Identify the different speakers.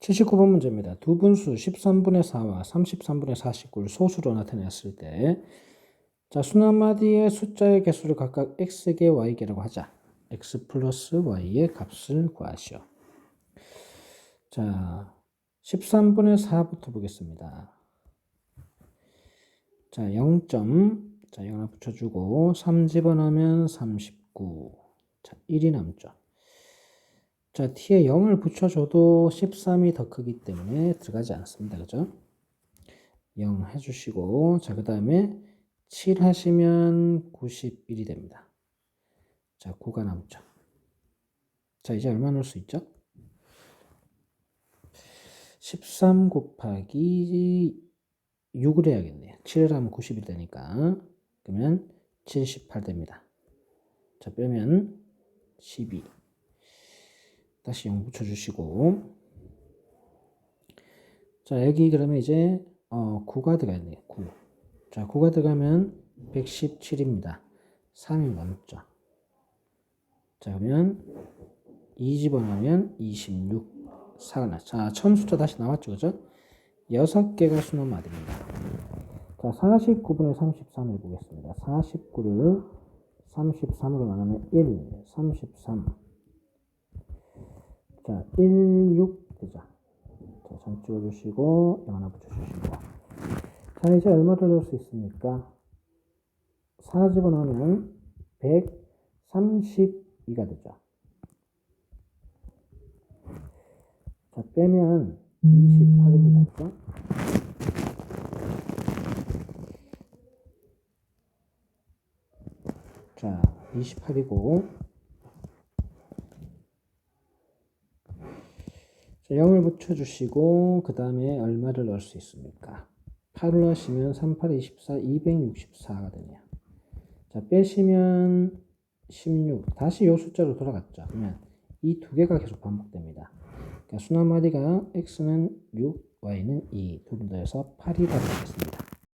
Speaker 1: 79번 문제입니다. 두 분수 13분의 4와 33분의 49를 소수로 나타냈을 때, 자, 수나마디의 숫자의 개수를 각각 x개, y개라고 하자. x 플러스 y의 값을 구하시오. 자, 13분의 4부터 보겠습니다. 자, 0. 자, 0 하나 붙여주고, 3 집어넣으면 39. 자, 1이 남죠. 자, t에 0을 붙여줘도 13이 더 크기 때문에 들어가지 않습니다. 그죠? 0 해주시고, 자, 그 다음에 7 하시면 91이 됩니다. 자, 9가 남죠. 자, 이제 얼마 넣을 수 있죠? 13 곱하기 6을 해야겠네요. 7을 하면 90이 되니까. 그러면 78 됩니다. 자, 빼면 12. 다시 0 붙여주시고. 자, 여기 그러면 이제, 어, 9가 들어가겠네요. 9. 자, 9가 들어가면 117입니다. 3이 넘죠. 자, 그러면 2 집어넣으면 26. 4가 나. 자, 처음 숫자 다시 나왔죠. 그죠? 6개가 수nom마디입니다. 자, 49분의 33을 보겠습니다. 49를 33으로 나누면 1, 33. 자, 1, 6 되죠. 자, 점 찍어주시고, 0 하나 붙여주시고. 자, 이제 얼마를 넣을 수 있습니까? 4 집어넣으면 132가 되죠. 자, 빼면 28입니다. 그죠? 자, 28이고. 자, 0을 붙여주시고, 그 다음에 얼마를 넣을 수 있습니까? 8을 넣으시면 3, 8, 24, 264가 되네요. 자, 빼시면 16. 다시 요 숫자로 돌아갔죠. 그러면 이 두 개가 계속 반복됩니다. 그러니까 수나마디가 x는 6, y는 2. 두분 더해서 8이 되겠습니다.